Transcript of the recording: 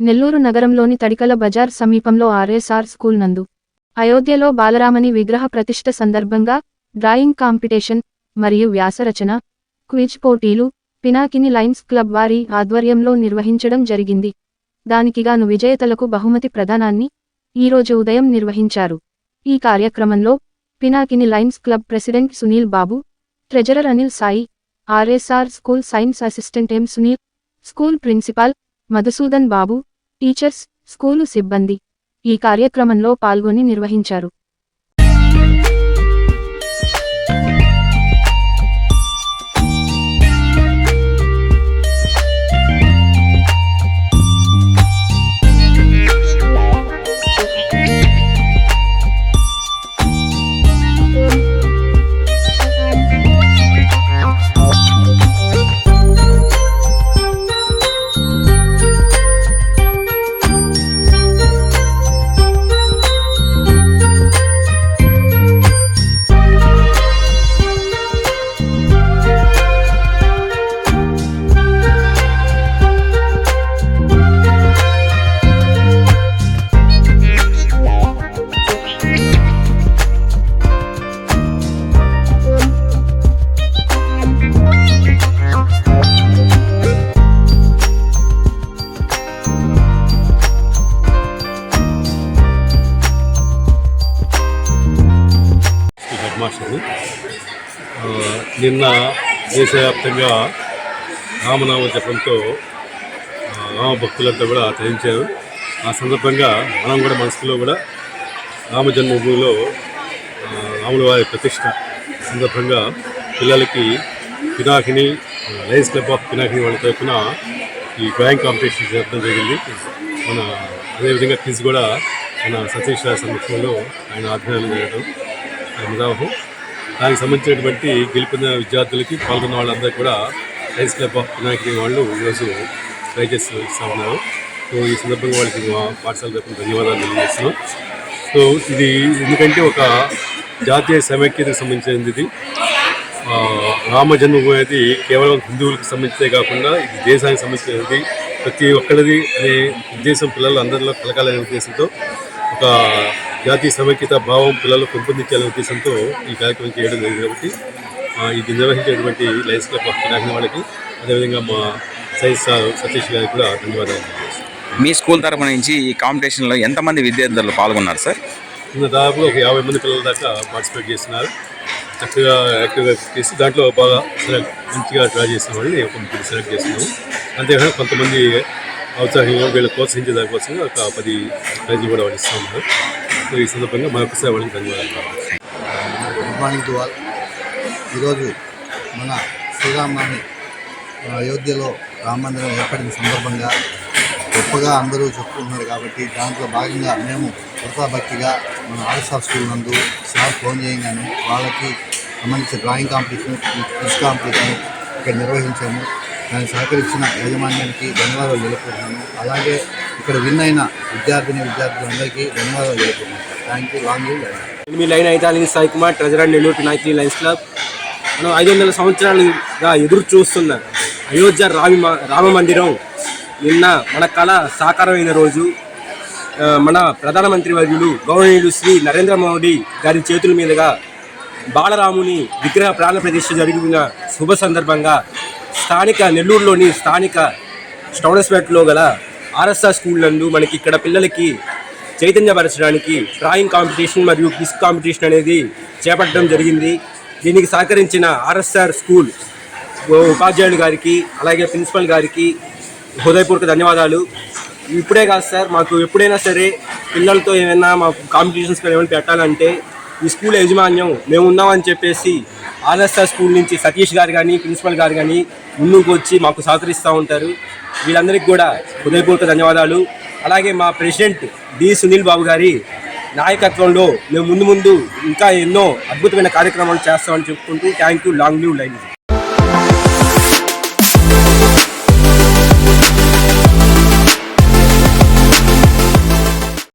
నెల్లూరు నగరంలోని తడికల బజార్ సమీపంలో RSR school నందు. అయోధ్యలో బాలరామని విగ్రహ ప్రతిష్ఠ సందర్భంగా డ్రాయింగ్ కాంపిటీషన్ మరియు వ్యాసరచన క్విజ్ పోటీలు పినాకిని లైన్స్ క్లబ్ వారి ఆధ్వర్యంలో నిర్వహించడం జరిగింది. దానికిగాను విజేతలకు బహుమతి ప్రదానాన్ని ఈరోజు ఉదయం నిర్వహించారు. ఈ కార్యక్రమంలో Pinakini Lions club president Sunil Babu treasurer Anil Sai RSR school science assistant M Sunil school principal Madhusudan Babu teachers school సిబ్బంది ఈ కార్యక్రమంలో పాల్గొని నిర్వహించారు. ఈ నిన్న దేశవ్యాప్తంగా రామనామ జపంతో రామ భక్తులంతా కూడా తరించారు. ఆ సందర్భంగా మనం కూడా మనసులో కూడా రామ జన్మభూమిలో రాముల వారి ప్రతిష్ట సందర్భంగా పిల్లలకి Pinakini Lions club of Pinakini వాళ్ళ తరఫున ఈ డ్రాయింగ్ కాంపిటీషన్ జరపడం జరిగింది. మన అదేవిధంగా క్విజ్ కూడా మన సతీష్ రావు సమక్షంలో ఆయన ఆధ్వర్యంలో జరగడం ముదాహం దానికి సంబంధించినటువంటి గెలిపిన విద్యార్థులకి పాల్గొన్న వాళ్ళందరికీ కూడా సైన్స్ క్లబ్ ఆఫ్ పినాకిని వాళ్ళు ఈరోజు ప్రైజెస్ ఇస్తూ ఉన్నారు. సో ఈ సందర్భంగా వాళ్ళకి మా పాఠశాల తరపున ధన్యవాదాలు తెలియజేస్తున్నాం. సో ఇది ఎందుకంటే ఒక జాతీయ సమైక్యతకు సంబంధించినది ఇది. రామ జన్మభూమి అనేది కేవలం హిందువులకు సంబంధించే కాకుండా ఇది దేశానికి సంబంధించినది. ప్రతి ఒక్కరిది అనే ఉద్దేశం పిల్లలు అందరిలో కలగాలనే ఉద్దేశంతో ఒక జాతీయ సమైక్యత భావం పిల్లలు పెంపొందించాలనే ఉద్దేశంతో ఈ కార్యక్రమం చేయడం జరిగింది కాబట్టి ఇది నిర్వహించేటువంటి లయన్స్ క్లబ్ ఆఫ్ పినాకిని వాళ్ళకి అదేవిధంగా మా సైన్స్ సార్ సతీష్ గారికి కూడా ధన్యవాదాలు. మీ స్కూల్ తరపు నుంచి ఈ కాంపిటీషన్లో ఎంతమంది విద్యార్థులు పాల్గొన్నారు సార్ నిన్న దాదాపుగా ఒక యాభై మంది పిల్లల దాకా పార్టిసిపేట్ చేస్తున్నారు. చక్కగా యాక్టివ్గా చేసి దాంట్లో బాగా సెలెక్ట్ మంచిగా డ్రా చేసిన వాళ్ళని కొంతమంది సెలెక్ట్ చేస్తున్నాము. అంతేకాకుండా కొంతమంది ఔత్సాహికంగా వీళ్ళు ప్రోత్సహించే దానికోసం ఒక పది ప్రైజ్లు కూడా వాళ్ళు ఇస్తూ ఉన్నారు. సో ఈ సందర్భంగా మరొకసారి వాళ్ళకి ధన్యవాదాలు. గుడ్ మార్నింగ్ టు ఆల్ ఈరోజు మన శ్రీరామాన్ని అయోధ్యలో రామమందిరం ఏర్పడిన సందర్భంగా గొప్పగా అందరూ చెప్పుకుంటున్నారు కాబట్టి దాంట్లో భాగంగా మేము భక్తిగా మన ఆర్ఎస్ఆర్ స్కూల్ నందు సార్ ఫోన్ చేయగానే వాళ్ళకి సంబంధించిన డ్రాయింగ్ కాంపిటీషన్ క్విజ్ కాంపిటీషన్ ఇక్కడ నిర్వహించాము. దాన్ని సహకరించిన యాజమాన్యానికి ధన్యవాదాలు తెలుపుతున్నాను అలాగే ఇక్కడ విన్ అయిన విద్యార్థిని విద్యార్థులందరికీ ధన్యవాదాలు తెలుపుతున్నాను థ్యాంక్ యూ లాంగ్ యూ మీ లైన్ అయితే Sai Kumar treasurer Nellore Pinakini Lions club మనం ఐదు వందల సంవత్సరాలుగా ఎదురు చూస్తున్న అయోధ్య రామి రామ మందిరం నిన్న మన కళ సాకారమైన రోజు. మన ప్రధానమంత్రి వర్యులు గౌరవనీయులు శ్రీ నరేంద్ర మోడీ గారి చేతుల మీదుగా బాలరాముని విగ్రహ ప్రాణ ప్రతిష్ఠ జరిగిన శుభ సందర్భంగా స్థానిక నెల్లూరులోని స్థానిక స్టౌనస్పేటలో గల ఆర్ఎస్ఆర్ స్కూల్ నందు మనకి ఇక్కడ పిల్లలకి చైతన్యపరచడానికి డ్రాయింగ్ కాంపిటీషన్ మరియు క్విజ్ కాంపిటీషన్ అనేది చేపట్టడం జరిగింది. దీనికి సహకరించిన ఆర్ఎస్ఆర్ స్కూల్ ఉపాధ్యాయులు గారికి అలాగే ప్రిన్సిపల్ గారికి హృదయపూర్వక ధన్యవాదాలు. ఇప్పుడే కాదు సార్ మాకు ఎప్పుడైనా సరే పిల్లలతో ఏమైనా మాకు కాంపిటీషన్స్ ఏమైనా పెట్టాలంటే ఈ స్కూల్ యాజమాన్యం మేము ఉన్నామని చెప్పేసి ఆర్ఎస్ఆర్ స్కూల్ నుంచి సతీష్ గారు కానీ ప్రిన్సిపల్ గారు కానీ ముందుకు వచ్చి మాకు సహకరిస్తూ ఉంటారు. వీళ్ళందరికీ కూడా హృదయపూర్వక ధన్యవాదాలు. అలాగే మా ప్రెసిడెంట్ డి సునీల్ బాబు గారి నాయకత్వంలో మేము ముందు ముందు ఇంకా ఎన్నో అద్భుతమైన కార్యక్రమాలు చేస్తామని చెప్పుకుంటూ thank you long live Lions.